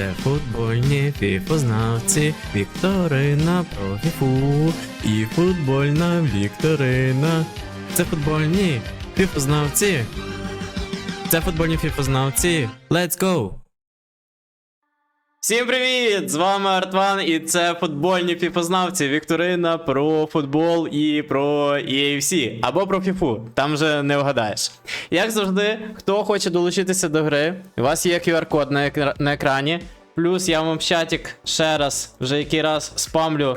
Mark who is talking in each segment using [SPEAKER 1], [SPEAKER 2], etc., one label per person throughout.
[SPEAKER 1] Це футбольні фіфознавці, вікторина про фіфу і футбольна вікторина. Це футбольні фіфознавці. Це футбольні фіфознавці. Let's go! Всім привіт! З вами Артван, і це футбольні фіфознавці. Вікторина про футбол і про EAFC. Або про фіфу. Там вже не вгадаєш. Як завжди, хто хоче долучитися до гри, у вас є QR-код на, на екрані. Плюс я вам в чатик ще раз, вже який раз спамлю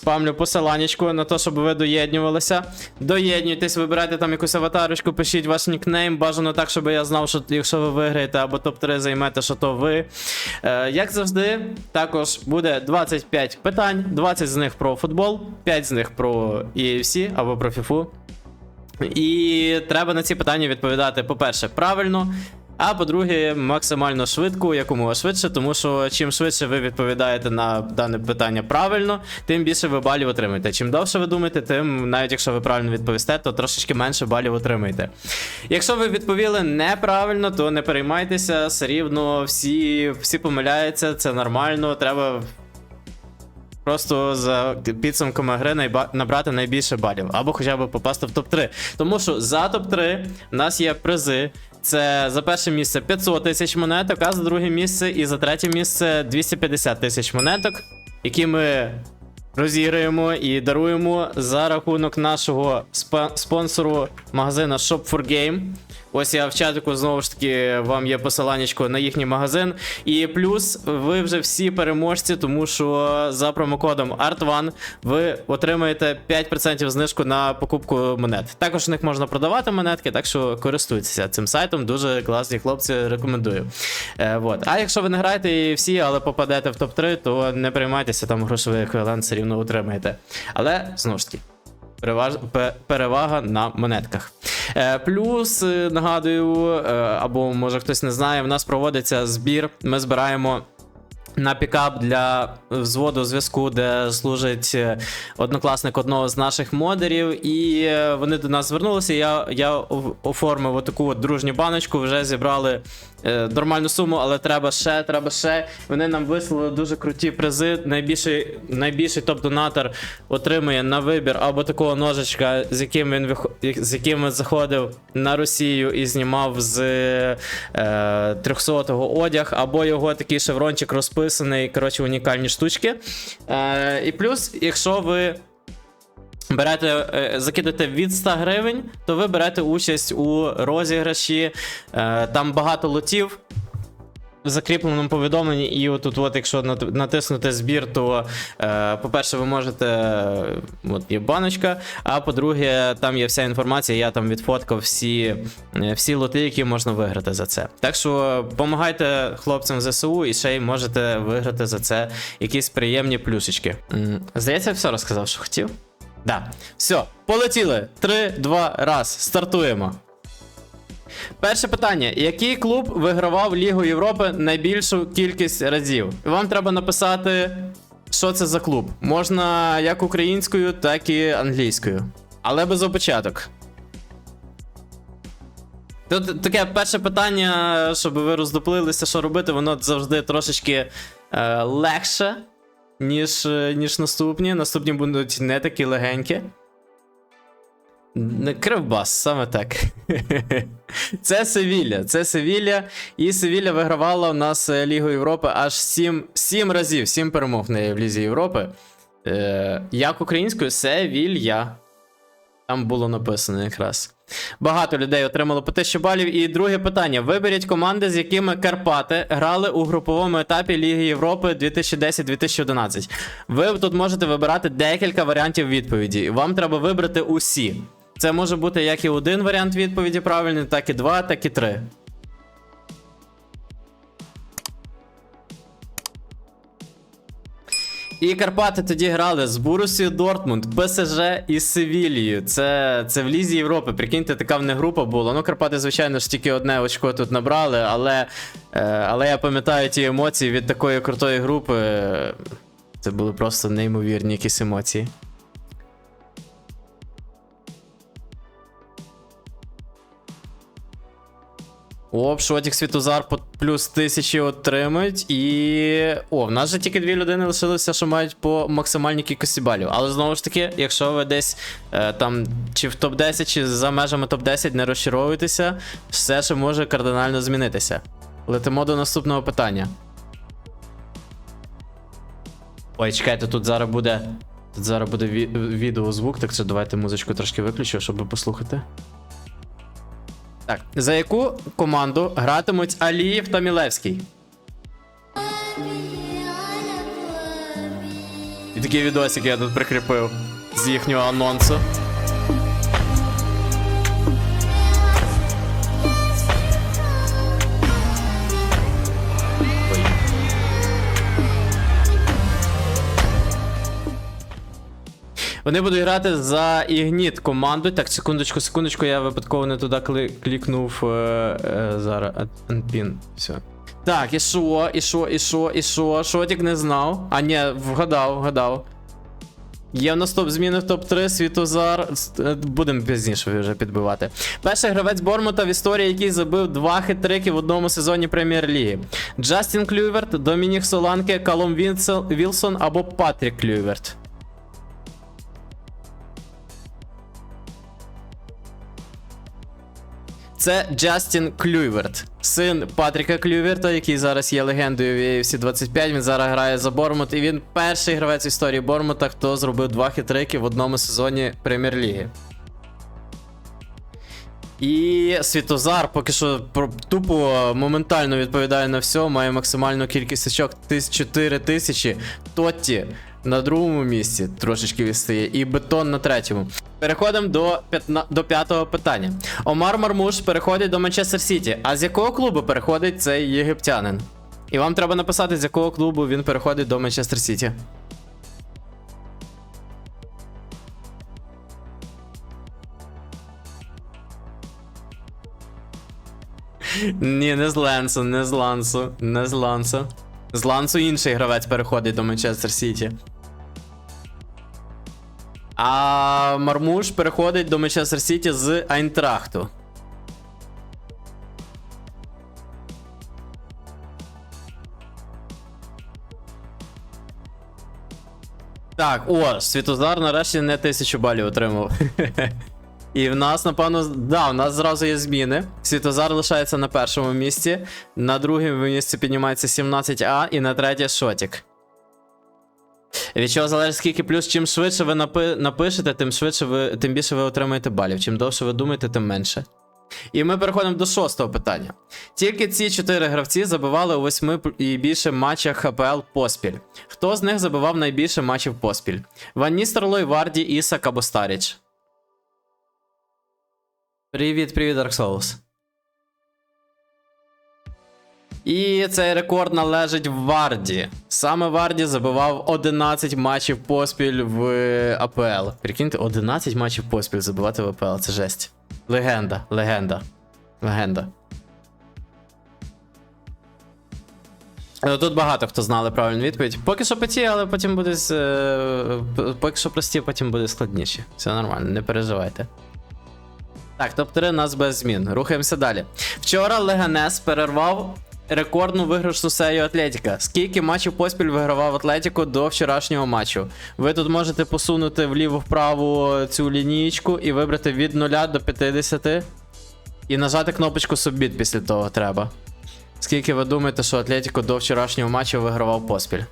[SPEAKER 1] Спамлю посиланнячку на те, щоб ви доєднювалися. Доєднуйтесь, вибирайте там якусь аватарочку, пишіть ваш нікнейм. Бажано так, щоб я знав, що якщо ви виграєте або топ-3 займете, що то ви. Е, як завжди, також буде 25 питань, 20 з них про футбол, 5 з них про EFC або про FIFA. І треба на ці питання відповідати, по-перше, правильно. А по-друге, максимально швидко, якомога швидше, тому що чим швидше ви відповідаєте на дане питання правильно, тим більше ви балів отримаєте. Чим довше ви думаєте, тим, навіть якщо ви правильно відповісте, то трошечки менше балів отримаєте. Якщо ви відповіли неправильно, то не переймайтеся, все рівно всі, всі помиляються, це нормально. Треба Просто за підсумками гри набрати найбільше балів, або хоча б попасти в топ-3. Тому що за топ-3 в нас є призи. Це за перше місце 500 тисяч монеток, а за друге місце і за третє місце 250 тисяч монеток, які ми розіграємо і даруємо за рахунок нашого спонсору магазина Shop for Game. Ось я в чатику знову ж таки вам є посиланнячко на їхній магазин. І плюс ви вже всі переможці, тому що за промокодом ART1 ви отримаєте 5% знижку на покупку монет. Також в них можна продавати монетки, так що користуйтеся цим сайтом. Дуже класні хлопці, рекомендую. Е, вот. А якщо ви не граєте і всі, але попадете в топ-3, то не приймайтеся, там грошовий еквівалент все рівно отримаєте. Але знову ж таки. Переваж... Перевага на монетках. Е, плюс, е, нагадую, е, або може хтось не знає, в нас проводиться збір. Ми збираємо на пікап для взводу зв'язку, де служить однокласник одного з наших модерів. І вони до нас звернулися. Я, я оформив отаку от дружню баночку, вже зібрали е, нормальну суму, але треба ще, треба ще. Вони нам вислали дуже круті призи. Найбільший, найбільший топ-донатор отримує на вибір або такого ножичка, з яким він вихо- з яким він заходив на Росію і знімав з е, 300-го одяг, або його такий шеврончик розписаний. Коротше, унікальні штучки. Е, і плюс, якщо ви берете, е, закидете від 100 гривень, то ви берете участь у розіграші. Е, там багато лотів. В закріпленому повідомленні, і отут, от, якщо натиснути збір, то, е, по-перше, ви можете. От є баночка. А по-друге, там є вся інформація. Я там відфоткав всі, всі лоти, які можна виграти за це. Так що допомагайте хлопцям ЗСУ і ще й можете виграти за це якісь приємні плюшечки. Здається, я все розказав, що хотів. Да. Все, полетіли. Три, два, раз. Стартуємо. Перше питання: який клуб вигравав Лігу Європи найбільшу кількість разів? Вам треба написати, що це за клуб. Можна як українською, так і англійською. Але без опечаток. Тут таке перше питання, щоб ви роздуплилися, що робити, воно завжди трошечки е, легше, ніж, е, ніж наступні. Наступні будуть не такі легенькі. Кривбас, саме так. Це Севілля. Це Севілля. І Севілля вигравала у нас е, Лігу Європи аж 7, 7 разів, 7 перемог в неї в Лізі Європи. Е, як українською, Севілья. Там було написано якраз. Багато людей отримало по 1000 балів. І друге питання: виберіть команди, з якими Карпати грали у груповому етапі Ліги Європи 2010-2011. Ви тут можете вибирати декілька варіантів відповіді. Вам треба вибрати усі. Це може бути як і один варіант відповіді правильний, так і два, так і три. І Карпати тоді грали з Бурусією Дортмунд, ПСЖ і Севілією. Це, це в Лізі Європи. Прикиньте, така в них група була. Ну, Карпати, звичайно ж, тільки одне очко тут набрали, але, е, але я пам'ятаю ті емоції від такої крутої групи. Це були просто неймовірні якісь емоції. Оп, Шотік Світозар по плюс тисячі отримають. І. О, в нас же тільки дві людини лишилися, що мають по максимальній кількості балів. Але знову ж таки, якщо ви десь е, там чи в топ-10, чи за межами топ-10 не розчаровуєтеся, все ще може кардинально змінитися. Летимо до наступного питання. Ой, чекайте, тут зараз буде. Тут зараз буде ві- відеозвук, так що давайте музичку трошки виключу, щоб послухати. Так, за яку команду гратимуть Алієв та Мілевський? І такий відосик я тут прикріпив з їхнього анонсу. Вони будуть грати за Ігніт команду. Так, секундочку, секундочку, я випадково не туди клікнув е, е, зараз. Анпін. Все. Так, і що, і що, і що, і що? Шотік не знав. А, ні, вгадав, вгадав. Є в нас топ зміни в топ-3, Світозар. Е, Будемо пізніше вже підбивати. Перший гравець Бормута в історії, який забив два хитрики в одному сезоні Прем'єр-ліги. Джастін Клюверт, Домінік Соланке, Калом Вілсон або Патрік Клюверт. Це Джастін Клюйверт, син Патріка Клюйверта, який зараз є легендою в AFC 25. Він зараз грає за Бормут, і він перший гравець в історії Бормута, хто зробив два хитрики в одному сезоні Прем'єр-ліги. І Світозар поки що тупо моментально відповідає на все, має максимальну кількість очок 4 тисячі. Тотті на другому місці трошечки відстає, і бетон на третьому. Переходимо до, п'ятна... до п'ятого питання. Омар Мармуш переходить до Манчестер Сіті. А з якого клубу переходить цей єгиптянин? І вам треба написати, з якого клубу він переходить до Манчестер Сіті. Ні, не з Ленсу, не з Лансу, не з Лансу. З Лансу інший гравець переходить до Манчестер Сіті. А Мармуш переходить до Манчестер Сіті з Айнтрахту. Так, о, Світозар нарешті не тисячу балів отримав. І в нас, напевно, да, в нас зразу є зміни. Світозар лишається на першому місці, на другому місці піднімається 17А і на третє Шотік. Від чого залежить скільки плюс, чим швидше ви напи- напишете, тим швидше ви, тим більше ви отримаєте балів. Чим довше ви думаєте, тим менше. І ми переходимо до шостого питання. Тільки ці чотири гравці забивали у восьми і більше матчах ХПЛ поспіль. Хто з них забивав найбільше матчів поспіль? Ван Ністерлой, Варді, Ісак або Старіч? Привіт, привіт, Dark Souls. І цей рекорд належить Варді. Саме Варді забивав 11 матчів поспіль в АПЛ. Прикиньте, 11 матчів поспіль забивати в АПЛ, це жесть. Легенда, легенда. Легенда. Ну, Тут багато хто знали правильну відповідь. Поки що поті, але потім буде. е, Поки що прості, потім буде складніше. Все нормально, не переживайте. Так, топ-3 у нас без змін. Рухаємося далі. Вчора Леганес перервав рекордну виграшну серію Атлетіка. Скільки матчів поспіль вигравав Атлетіко до вчорашнього матчу? Ви тут можете посунути вліво-вправо цю лінійку і вибрати від 0 до 50. І нажати кнопочку Submit після того треба. Скільки ви думаєте, що Атлетіко до вчорашнього матчу вигравав поспіль?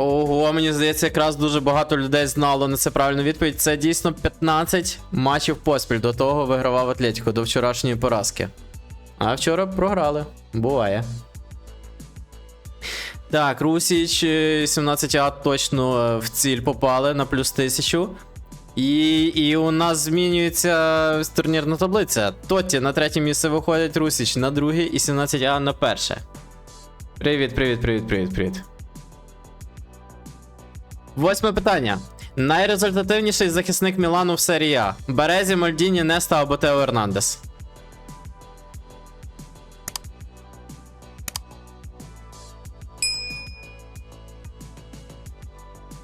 [SPEAKER 1] Ого, мені здається, якраз дуже багато людей знало на це правильну відповідь. Це дійсно 15 матчів поспіль. До того вигравав Атлетіко до вчорашньої поразки. А вчора програли. Буває. Так, Русіч 17А точно е, в ціль попали на плюс 1000. І, і у нас змінюється турнірна таблиця. Тотті на третє місце виходить Русіч на друге і 17А на перше. Привіт, привіт, привіт, привіт, привіт. Восьме питання. Найрезультативніший захисник Мілану в серії А. Березі, Мальдіні, Неста або Тео Ернандес.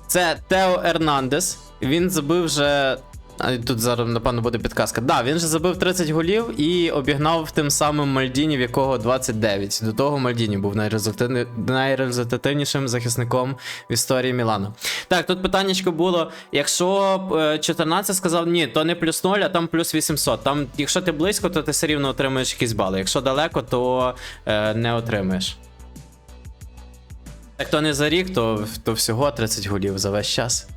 [SPEAKER 1] Це Тео Ернандес. Він збив вже. А, Тут зараз, напевно, буде підказка. Да, він же забив 30 голів і обігнав тим самим Мальдіні, в якого 29. До того Мальдіні був найрезультативни- найрезультативнішим захисником в історії Мілану. Так, тут питаннячко було: якщо е, 14 сказав ні, то не плюс 0, а там плюс 800. Там, якщо ти близько, то ти все рівно отримуєш якісь бали. Якщо далеко, то е, не отримаєш. Як то не за рік, то, то всього 30 голів за весь час.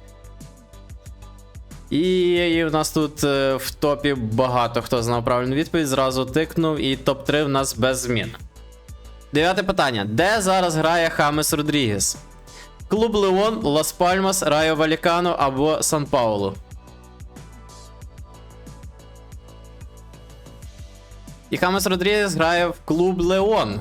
[SPEAKER 1] І, і в нас тут е, в топі багато хто знав правильну відповідь, зразу тикнув, і топ-3 в нас без змін. Дев'яте питання. Де зараз грає Хамес Родрігес? Клуб Леон, Лас Пальмас, Райо Валікано або Сан Паулу. І Хамес Родрігес грає в клуб Леон.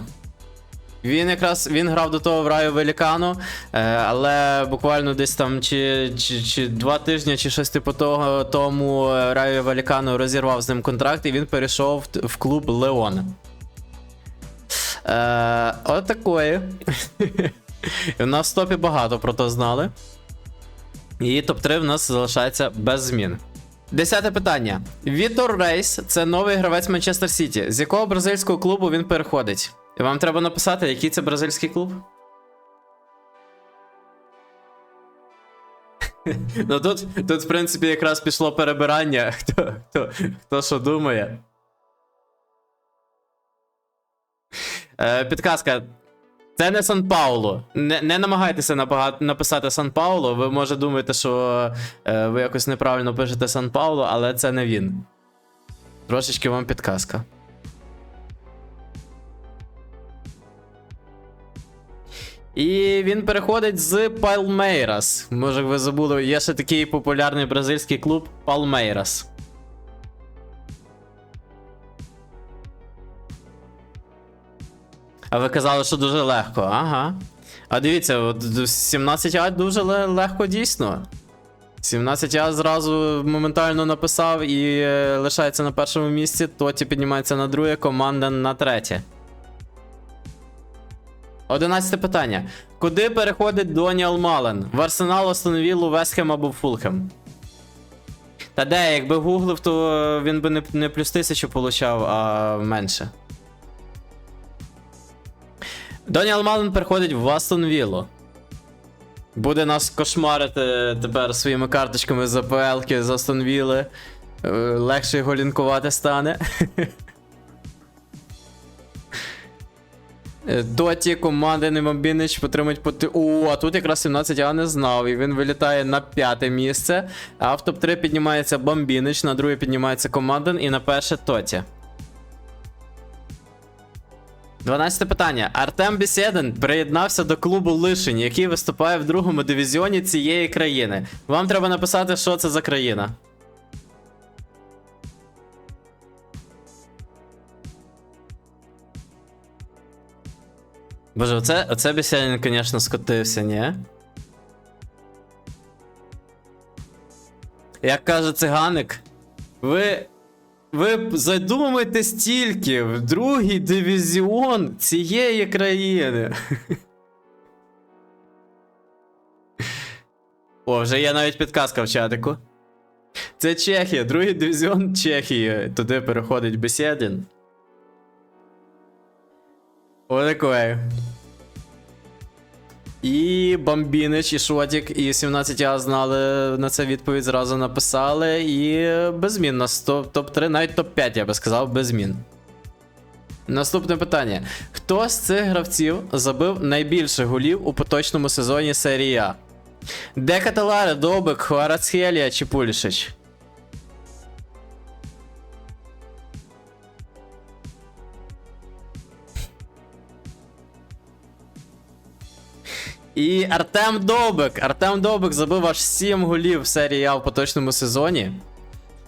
[SPEAKER 1] Він якраз він грав до того в Раю Велікану, е, але буквально десь там чи, чи, чи два тижні, чи щось типу того тому е, Раю Велікану розірвав з ним контракт, і він перейшов в, клуб Леон. Е, Отакої. У нас в топі багато про то знали. І топ-3 в нас залишається без змін. Десяте питання. Вітор Рейс це новий гравець Манчестер Сіті. З якого бразильського клубу він переходить? Вам треба написати, який це бразильський клуб? ну тут, тут, в принципі, якраз пішло перебирання. Хто, хто, хто що думає. Е, підказка. Це не Сан Пауло. Не, не намагайтеся напага- написати Сан Пауло. Ви може думаєте, що е, ви якось неправильно пишете Сан Пауло, але це не він. Трошечки вам підказка. І він переходить з Палмейрас. Може, ви забули, є ще такий популярний бразильський клуб Палмейрас. А ви казали, що дуже легко. Ага. А дивіться, от 17А дуже легко дійсно. 17А зразу моментально написав і е, лишається на першому місці, Тоті піднімається на друге, команда на третє. Одинадцяте питання. Куди переходить Доніал Мален? В Арсенал, Астон Віллу, Вестхем або Фулхем? Та де, якби гуглив, то е, він би не, не плюс тисячу получав, а менше. Доніал Мален переходить в Астон Віллу. Буде нас кошмарити тепер своїми карточками з АПЛ-ки з Астон Вілли. Е, Легше його лінкувати стане. Доті команди Немобінич потримують по. О, а тут якраз 17 я не знав. І він вилітає на п'яте місце. А в топ-3 піднімається Бомбінич, на друге піднімається Команден і на перше Тоті. 12 питання. Артем Бісєдин приєднався до клубу Лишень, який виступає в другому дивізіоні цієї країни. Вам треба написати, що це за країна. Боже, оце, оце Бісєдин, звісно, скотився, ні? Як каже циганик, ви. Ви задумуєтесь тільки в другий дивізіон цієї країни. О, вже є навіть підказка в чатику. Це Чехія, другий дивізіон Чехії. Туди переходить Бесєдін. Отакої. І Бомбінич, і Шотік, і 17А знали на це відповідь, зразу написали. І без змін. Топ- топ-3, навіть топ-5, я би сказав, без змін. Наступне питання. Хто з цих гравців забив найбільше голів у поточному сезоні серії А? Де Каталари, Добик, Хуарацхелія чи Пулішич? І Артем Добик. Артем Добик забив аж 7 голів в серії А в поточному сезоні.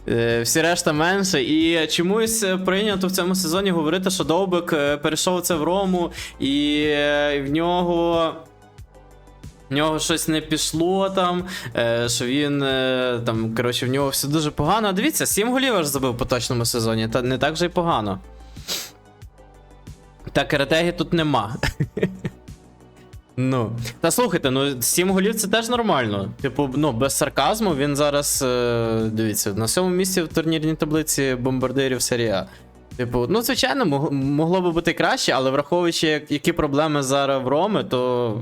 [SPEAKER 1] Е, Всі решта менше. І чомусь е, прийнято в цьому сезоні говорити, що Довбик е, перейшов це в Рому, і в нього. В нього щось не пішло там, що він там, коротше, в нього все дуже погано. А Дивіться, 7 голів аж забив в поточному сезоні, та не так вже й погано. Та Керетегі тут нема. Ну. Та слухайте, ну 7 голів це теж нормально. Типу, ну, без сарказму він зараз. Е, дивіться, на сьомому місці в турнірній таблиці бомбардирів серії А. Типу, ну, звичайно, мог- могло би бути краще, але враховуючи, як- які проблеми зараз в Роми, то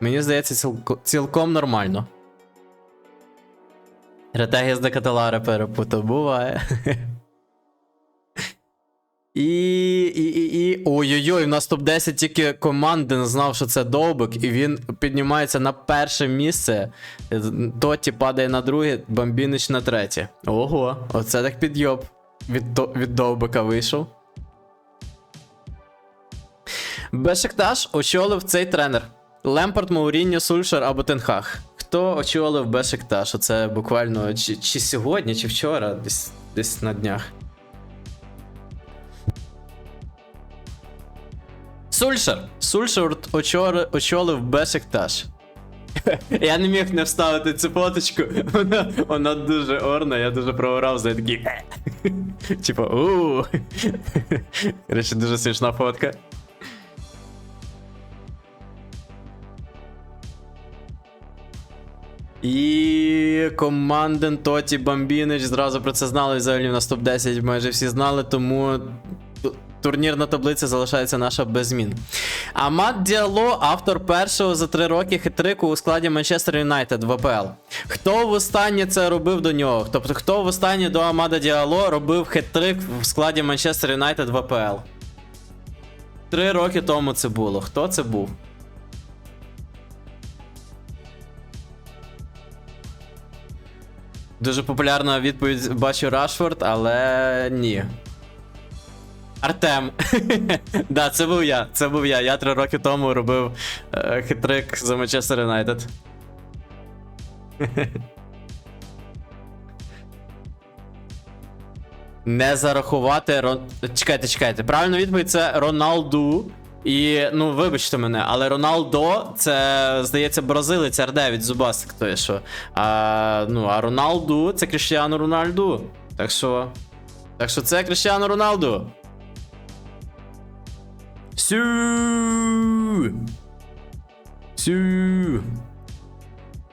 [SPEAKER 1] мені здається, цілко- цілком нормально. Ретегіс де Каталари перепутав, буває. І, і, і, і. Ой-ой-ой, у нас топ-10 тільки команди не знав, що це довбик, і він піднімається на перше місце. Тоті падає на друге, Бомбінич на третє. Ого, оце так підйоб. Від, від довбика вийшов. Бешикташ очолив цей тренер. Лемпард, Мауріньо, Сульшер або Тенхах. Хто очолив Бешикташ? Оце буквально чи, чи сьогодні, чи вчора, десь, десь на днях. Сульшер. Сульшер очолив Бешикташ. Я не міг не вставити цю фоточку. Вона, вона дуже орна, я дуже прогорав за такий. Типа, ууу. Короче, дуже смішна фотка. І команден Тоті Бамбінич зразу про це знали. Взагалі в нас топ-10 майже всі знали, тому турнірна таблиця залишається наша без змін. Амат Діало, автор першого за три роки хитрику у складі Манчестер Юнайтед в АПЛ. Хто востаннє це робив до нього? Тобто, хто востаннє до Амада Діало робив хитрик в складі Манчестер Юнайтед в АПЛ? Три роки тому це було. Хто це був? Дуже популярна відповідь бачу Рашфорд, але ні. Артем. да, це був я. Це був я. Я три роки тому робив е, хитрик за Манчестер Юнайтед. Не зарахувати Рон... Чекайте, чекайте. Правильна відповідь це Роналду. І, ну, вибачте мене, але Роналдо це, здається, бразилець R9 Зубасик, то є що. А, ну, а Роналду це Кріштіану Рональду. Так що. Так що це Кріштіану Роналду. Сю. Сю.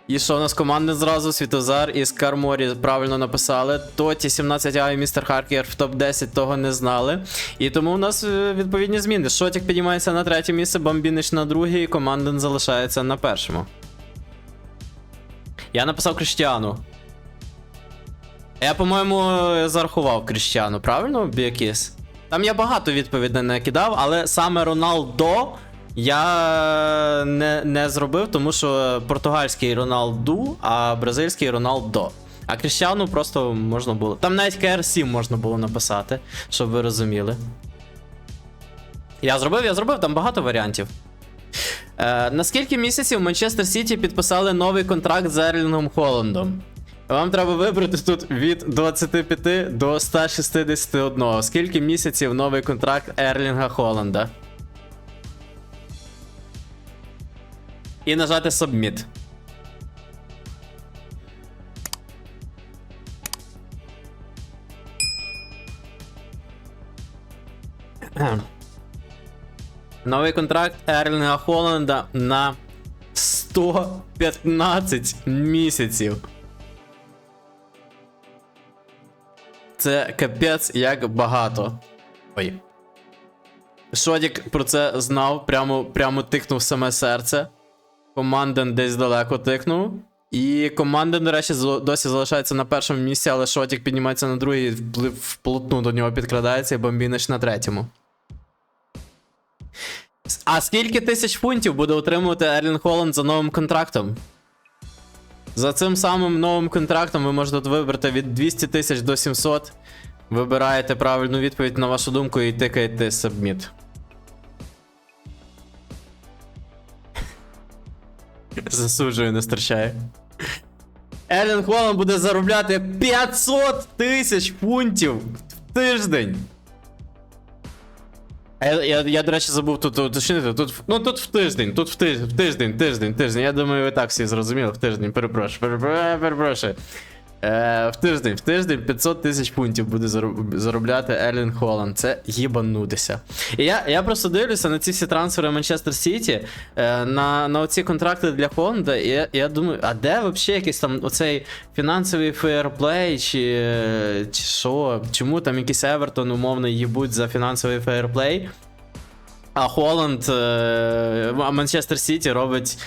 [SPEAKER 1] І що у нас команди зразу? Світозар і Скарморі правильно написали. Тоті 17А і містер Харкер в топ-10 того не знали. І тому у нас е, відповідні зміни. Шотік піднімається на третє місце, Бомбінич на друге, і Команден залишається на першому. Я написав Кріштіану. Я, по-моєму, зарахував Кріштіану, правильно, Біакіс? Там я багато відповідей не кидав, але саме Роналдо я не, не зробив, тому що португальський Роналду, а бразильський Роналдо. А Кріштіану просто можна було. Там навіть KR7 можна було написати, щоб ви розуміли. Я зробив, я зробив, там багато варіантів. Е, на скільки місяців Манчестер Сіті підписали новий контракт з Ерлінгом Холландом? Вам треба вибрати тут від 25 до 161. Скільки місяців новий контракт Ерлінга Холланда? І нажати Submit. Новий контракт Ерлінга Холланда на 115 місяців. Це капець як багато. Ой. Шодік про це знав, прямо, прямо тикнув саме серце. Команден десь далеко тикнув. І Команден, до речі, досі залишається на першому місці, але Шотік піднімається на другий, вплив- вплотну до нього підкрадається і бомбінич на третьому. А скільки тисяч фунтів буде отримувати Ерлін Холланд за новим контрактом? За цим самим новим контрактом ви можете вибрати від 200 тисяч до 700. Вибираєте правильну відповідь на вашу думку і тикаєте Submit. Засуджую, не страчає. Елен Холланд буде заробляти 500 тисяч фунтів в тиждень. А Я, я, я, до речі, забув тут уточнити. Тут, ну тут в тиждень, тут в тиждень, в тиждень, тиждень, тиждень. Я думаю, ви так всі зрозуміли в тиждень. Перепрошую, перепрошую. Е, в тиждень, в тиждень 500 тисяч пунктів буде заробляти Ерлін Холланд. Це їбанутися. І я, я просто дивлюся на ці всі трансфери Манчестер Сіті, е, на, на оці контракти для Холланда, і я, я думаю, а де взагалі якийсь там оцей фінансовий фейерплей, чи, чи що? Чому там якийсь Евертон умовно їбуть за фінансовий фейерплей? А Холланд, е, Манчестер Сіті робить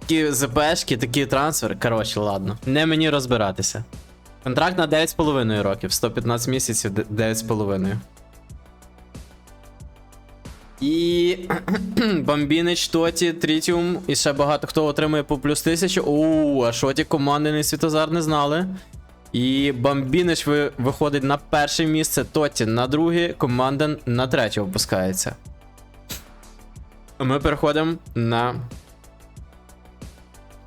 [SPEAKER 1] такі ЗПшки, такі трансфери. Коротше, ладно. Не мені розбиратися. Контракт на 9,5 років, 115 місяців, 9,5. І Бомбінич, Тоті, Трітіум, і ще багато хто отримує по плюс 1000. Оу, а Шоті командний Світозар не знали. І Бомбінич ви, виходить на перше місце, Тоті на друге, Команден на третє опускається. Ми переходимо на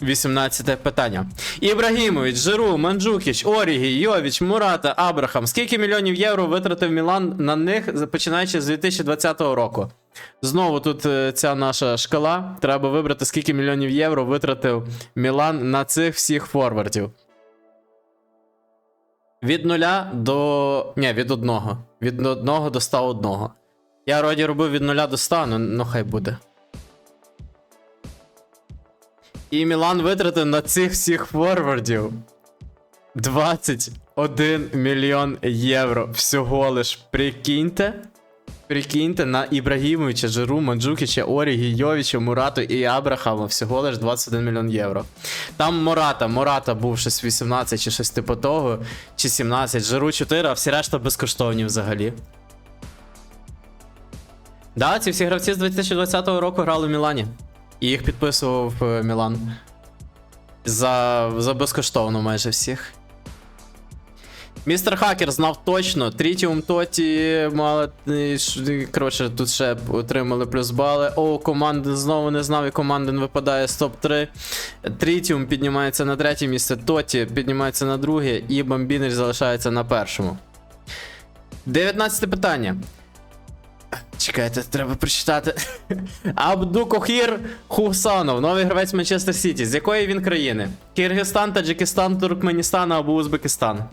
[SPEAKER 1] 18 питання. Ібрагімович, Жиру, Манджукіч, Орігі, Йовіч, Мурата, Абрахам. Скільки мільйонів євро витратив Мілан на них, починаючи з 2020 року? Знову тут е, ця наша шкала. Треба вибрати, скільки мільйонів євро витратив Мілан на цих всіх форвардів. Від нуля до. Ні, від одного. Від одного до 101. Я вроді робив від нуля до 100, ну, ну хай буде. І Мілан витратив на цих всіх форвардів 21 мільйон євро. Всього лиш прикиньте. Прикиньте на Ібрагімовича, Жиру, Манджукіча, Орігі, Йовіча, Мурату і Абрахама всього лиш 21 мільйон євро. Там Мората, Мората був щось 18 чи щось типу того, чи 17, Жиру 4, а всі решта безкоштовні взагалі. Да, ці всі гравці з 2020 року грали в Мілані. І їх підписував е, Мілан. За, за безкоштовно майже всіх. Містер Хакер знав точно. Трітіум Тоті мали. Коротше, тут ще отримали плюс бали. О, Команден знову не знав, і Команден випадає з топ-3. Трітіум піднімається на третє місце, Тоті піднімається на друге, і Бомбінер залишається на першому. 19 питання. Чекайте, треба прочитати. Абдукохір Хусанов, новий гравець Манчестер Сіті. З якої він країни? Киргизстан, Таджикистан, Туркменістан або Узбекистан.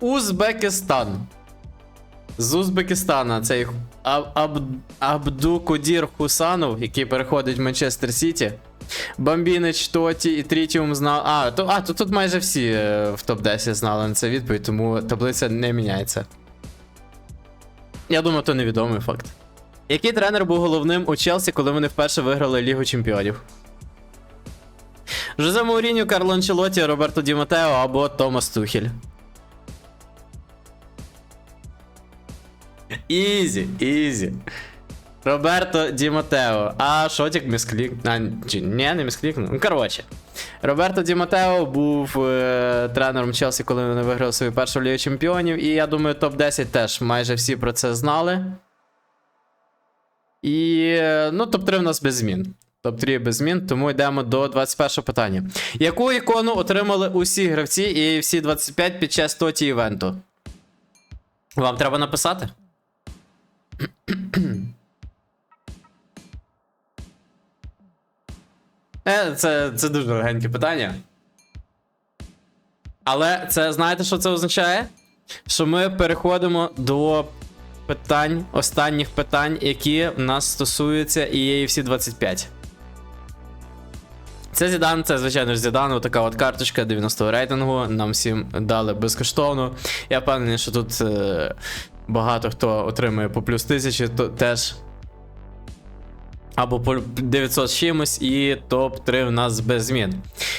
[SPEAKER 1] Узбекистан. З Узбекистана цей Аб- Аб- Абдукодір Хусанов, який переходить в Манчестер Сіті. Бомбінич, Тоті і Трітіум знав. А, то, а, то тут майже всі е, в топ-10 знали на це відповідь, тому таблиця не міняється. Я думаю, то невідомий факт. Який тренер був головним у Челсі, коли вони вперше виграли Лігу Чемпіонів? Жозе Мауріньо, Карло Анчелоті, Роберто Ді Матео або Томас Тухель. Ізі, ізі. Роберто Ді Матео. А Шотік місклік. А, чи, ні, не місклікнув. Ну, коротше. Роберто Ді Матео був е, тренером Челсі, коли вони виграли свою першу лігу чемпіонів. І я думаю, топ-10 теж майже всі про це знали. І. е, Ну, топ-3 в нас без змін. Топ-3 без змін, тому йдемо до 21 питання. Яку ікону отримали усі гравці і всі 25 під час тоті івенту? Вам треба написати? Це, це дуже легеньке питання. Але це знаєте, що це означає? Що ми переходимо до питань, останніх питань, які в нас стосуються EAFC 25. Це Зідан, це, звичайно ж, Зідан, така от карточка 90-го рейтингу. Нам всім дали безкоштовно. Я впевнений, що тут е, багато хто отримує по плюс 1000, то теж. Або по 900 з чимось, і топ-3 в нас без змін.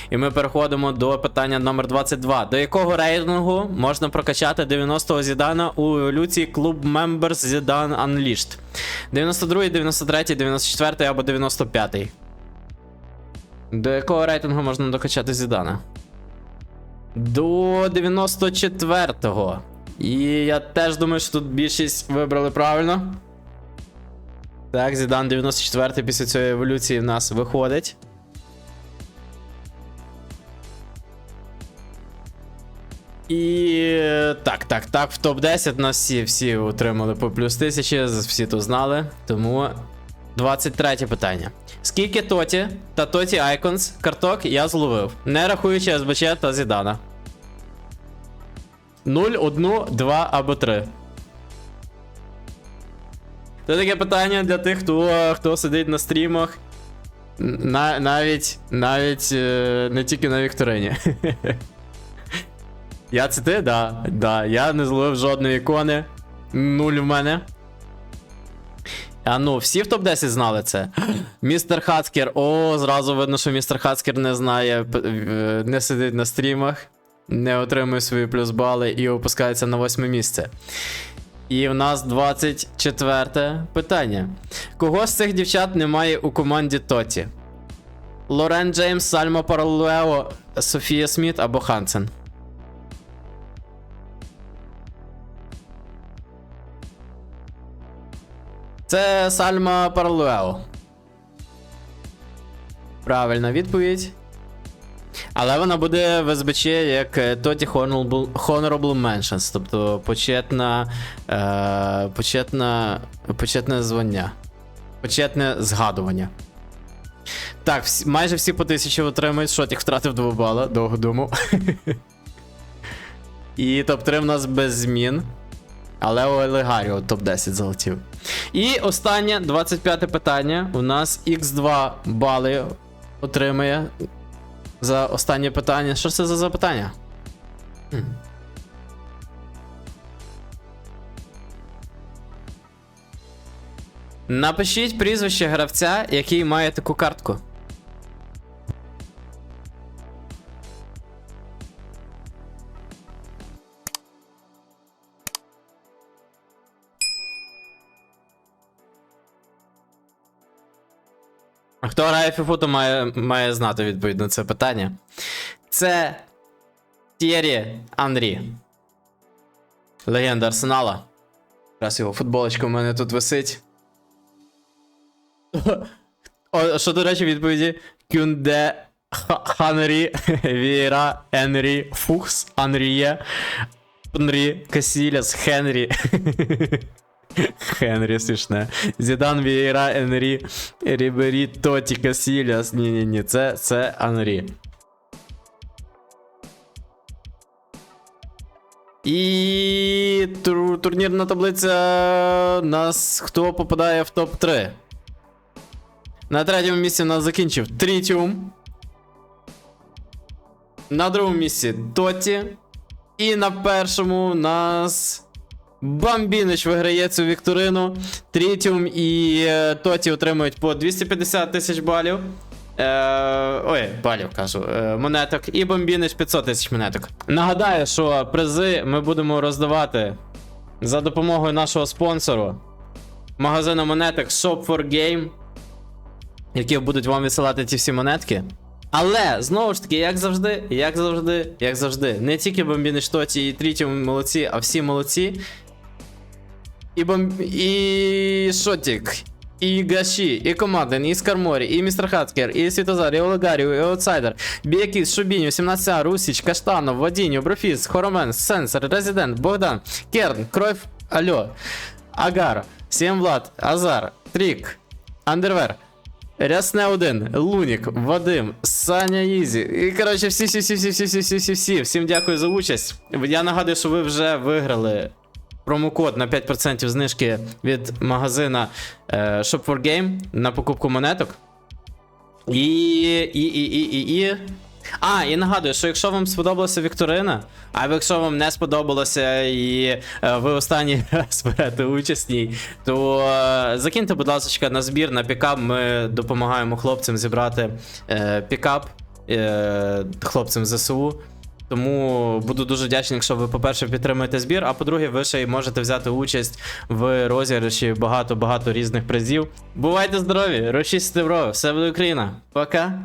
[SPEAKER 1] І ми переходимо до питання номер 22. До якого рейтингу можна прокачати 90-го Зідана у еволюції Club Members Zidane Unleashed? 92, 93, 94 або 95. До якого рейтингу можна докачати Зідана? До 94-го. І я теж думаю, що тут більшість вибрали правильно. Так, Зідан 94 після цієї еволюції в нас виходить. І так, так, так, в топ-10 нас всі, всі отримали по плюс 1000, всі то знали. Тому 23 питання. Скільки Тоті та Тоті Айконс карток я зловив, не рахуючи СБЧ та Зідана? 0, 1, 2 або 3. Це таке питання для тих, хто, хто сидить на стрімах. На, навіть навіть е, не тільки на Вікторині. Я це ти? Да. да. Я не зловив жодної ікони. Нуль в мене. А ну, всі в топ-10 знали це. Містер Хацкер. О, зразу видно, що містер Хацкер не знає, е, не сидить на стрімах, не отримує свої плюс-бали і опускається на восьме місце. І в нас 24 питання. Кого з цих дівчат немає у команді Тоті? Лорен Джеймс, Сальма Паралуео, Софія Сміт або Хансен? Це Сальма Паралуео. Правильна відповідь. Але вона буде в СБЧ як е, Тоті Honorable, Honorable Mentions, тобто почетна, е, почетна, почетне звання. Почетне згадування. Так, всі, майже всі по тисячі отримують, шотік втратив 2 бала, довго думав. І топ-3 в нас без змін. Але у Елегаріо топ-10 залетів. І останнє, 25 питання. У нас X2 бали отримує за останнє питання. Що це за запитання? Напишіть прізвище гравця, який має таку картку. Хто грає FIFA, то має, має знати відповідь на це питання. Це Тєрі Андрі. Легенда Арсенала. Раз його футболочка в мене тут висить. О, що, до речі, відповіді? Кюнде Ха- Ханрі, Віра, Енрі, Фухс, Анріє, Пнрі, Касіляс, Хенрі. Хенрі смішне. Зідан Вієра, Енрі, Рібері, Тоті, Касіляс. Ні-ні-ні, це, це Анрі. І тур- турнірна таблиця нас хто попадає в топ-3. На третьому місці нас закінчив Трітіум. На другому місці Тоті. І на першому нас. Бамбінич виграє цю вікторину. Трітіум і е, Тоті отримують по 250 тисяч балів. Е, ой, балів кажу, е, монеток. І Бомбінич 500 тисяч монеток. Нагадаю, що призи ми будемо роздавати за допомогою нашого спонсору магазину монеток Shop for Game, які будуть вам відсилати ті всі монетки. Але знову ж таки, як завжди, як завжди, як завжди, не тільки Бомбінич Тоті і Трітіум молодці, а всі молодці. І бом... і Шотік, і Гаші, і Команден, і Скарморі, і Містер Хаткер, і Світозар, і Олегаріо, і Аутсайдер, Біякіс, Шубіню, 17 Русіч, Каштанов, Вадіню, Брофіс, Хоромен, Сенсор, Резидент, Богдан, Керн, Кройф, Альо, Агар, Сіємвлад, Азар, Трік, Андервер. Рясне 1, Лунік, Вадим, Саня Ізі. І коротше, всі, всі, всі, всі, всі, всі, всі, всі. Всім дякую за участь. Я нагадую, що ви вже виграли промокод на 5% знижки від магазина е, Shop for Game на покупку монеток. І. І. І. І. І. і. А, і нагадую, що якщо вам сподобалася Вікторина, або якщо вам не сподобалося і е, ви останній раз берете участь в ній, то е, закиньте, будь ласка, на збір на пікап. Ми допомагаємо хлопцям зібрати пікап хлопцям ЗСУ. Тому буду дуже вдячний, якщо ви, по-перше, підтримуєте збір, а по-друге, ви ще й можете взяти участь в розіграші багато-багато різних призів. Бувайте здорові, рушіть добро! все буде Україна. Пока.